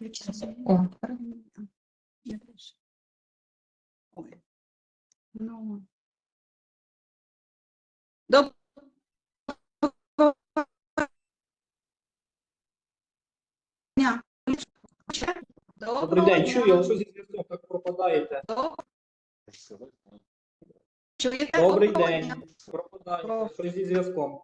Включиться. О. Ой. Ну. Доброго. Добрий день, чую, але що зі зв'язком так пропадаєте? Доброго. Чуєте? Добрий Доброго день, дня. пропадаєте, що зі зв'язком?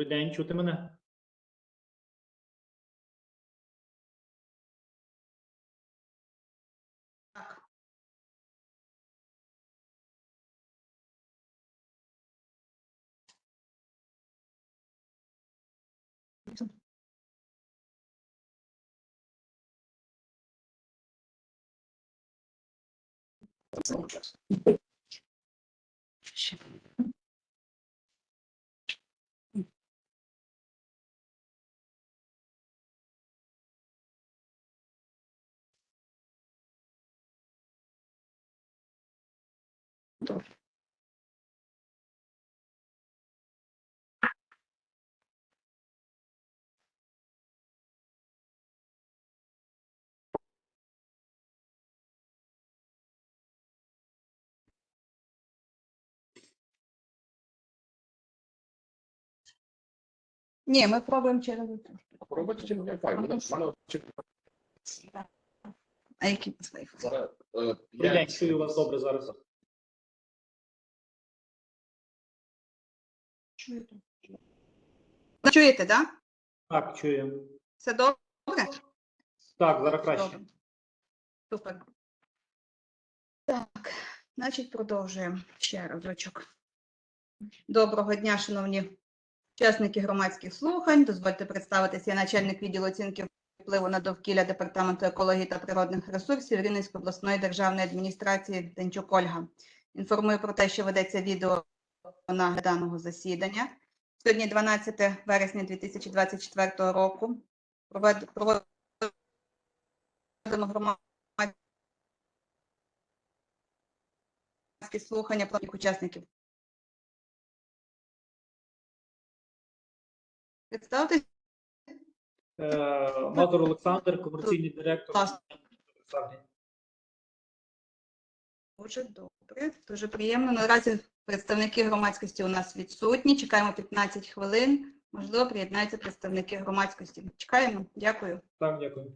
Добрий день, чути мене? Так. Ні, ми пробуємо через. Пробуйте через Wi-Fi, нормально. А які Зараз, е, Добрий п'ять. чую вас добре зараз. Чуєте? Чуєте, так? Так, чую. Все добре? Так, зараз краще. Добре. Супер. Так, значить, продовжуємо ще разочок. Доброго дня, шановні учасники громадських слухань. Дозвольте представитися. Я начальник відділу оцінки впливу на довкілля Департаменту екології та природних ресурсів Рівненської обласної державної адміністрації Денчук Ольга. Інформую про те, що ведеться відео на даного засідання. Сьогодні 12 вересня 2024 року. Проводимо громадські слухання платних учасників. Представте, Е, Мазур Олександр, комерційний директор. Дуже добре, дуже приємно. Наразі представники громадськості у нас відсутні. Чекаємо 15 хвилин. Можливо, приєднаються представники громадськості. Чекаємо. Дякую. Так, дякую.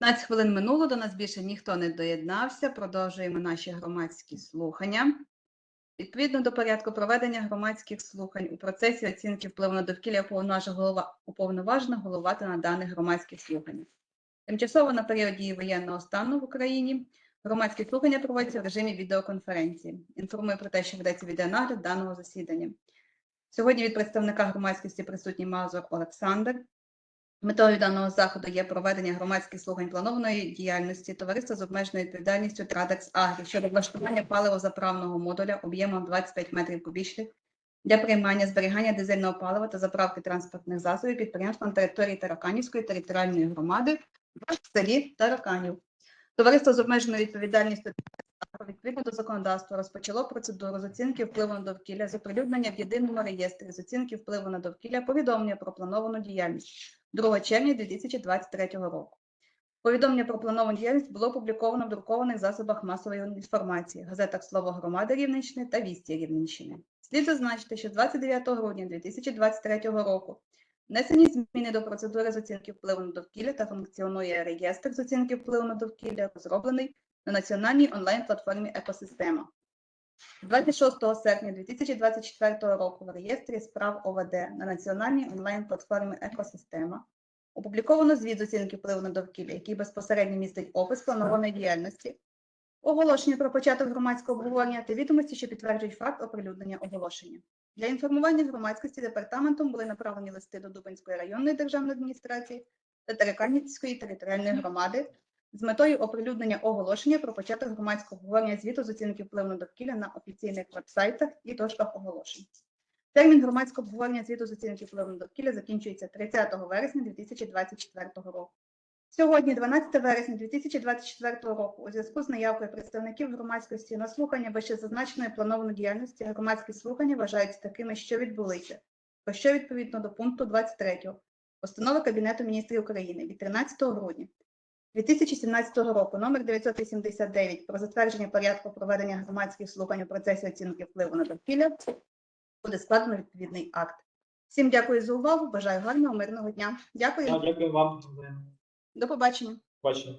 15 хвилин минуло, до нас більше ніхто не доєднався. Продовжуємо наші громадські слухання. Відповідно до порядку проведення громадських слухань у процесі оцінки впливу на довкілля уповноважена голова, головати на даних громадських слуханнях. Тимчасово на період дії воєнного стану в Україні громадські слухання проводяться в режимі відеоконференції. Інформую про те, що ведеться відеонагляд даного засідання. Сьогодні від представника громадськості присутній Мазур Олександр. Метою даного заходу є проведення громадських слухань планованої діяльності товариства з обмеженою відповідальністю Традекс Агрі щодо влаштування паливозаправного модуля об'ємом 25 метрів кубічних для приймання зберігання дизельного палива та заправки транспортних засобів підприємств на території Тараканівської територіальної громади в селі Тараканів. Товариство з обмеженою відповідальністю відповідно до законодавства розпочало процедуру з оцінки впливу на довкілля з оприлюднення в єдиному реєстрі з оцінки впливу на довкілля повідомлення про плановану діяльність 2 червня 2023 року. Повідомлення про плановану діяльність було опубліковано в друкованих засобах масової інформації, газетах Слово громади Рівненщини та Вісті Рівненщини. Слід зазначити, що 29 грудня 2023 року внесені зміни до процедури з оцінки впливу на довкілля та функціонує реєстр з оцінки впливу на довкілля, розроблений на національній онлайн-платформі Екосистема. 26 серпня 2024 року в реєстрі справ ОВД на національній онлайн-платформі Екосистема опубліковано звіт з оцінки впливу на довкілля, який безпосередньо містить опис планованої діяльності, оголошення про початок громадського обговорення та відомості, що підтверджують факт оприлюднення оголошення. Для інформування громадськості департаментом були направлені листи до Дубинської районної державної адміністрації та Тараканівської територіальної громади з метою оприлюднення оголошення про початок громадського обговорення звіту з оцінки впливу на довкілля на офіційних вебсайтах і точках оголошень. Термін громадського обговорення звіту з оцінки впливу на довкілля закінчується 30 вересня 2024 року. Сьогодні, 12 вересня 2024 року, у зв'язку з наявкою представників громадськості на слухання вищезазначеної планованої діяльності, громадські слухання вважаються такими, що відбулися, про що відповідно до пункту 23 Постанови Кабінету міністрів України від 13 грудня 2017 року номер 989 про затвердження порядку проведення громадських слухань у процесі оцінки впливу на довкілля буде складено відповідний акт. Всім дякую за увагу. Бажаю гарного мирного дня. Дякую. Дякую вам. До побачення. Бачимо.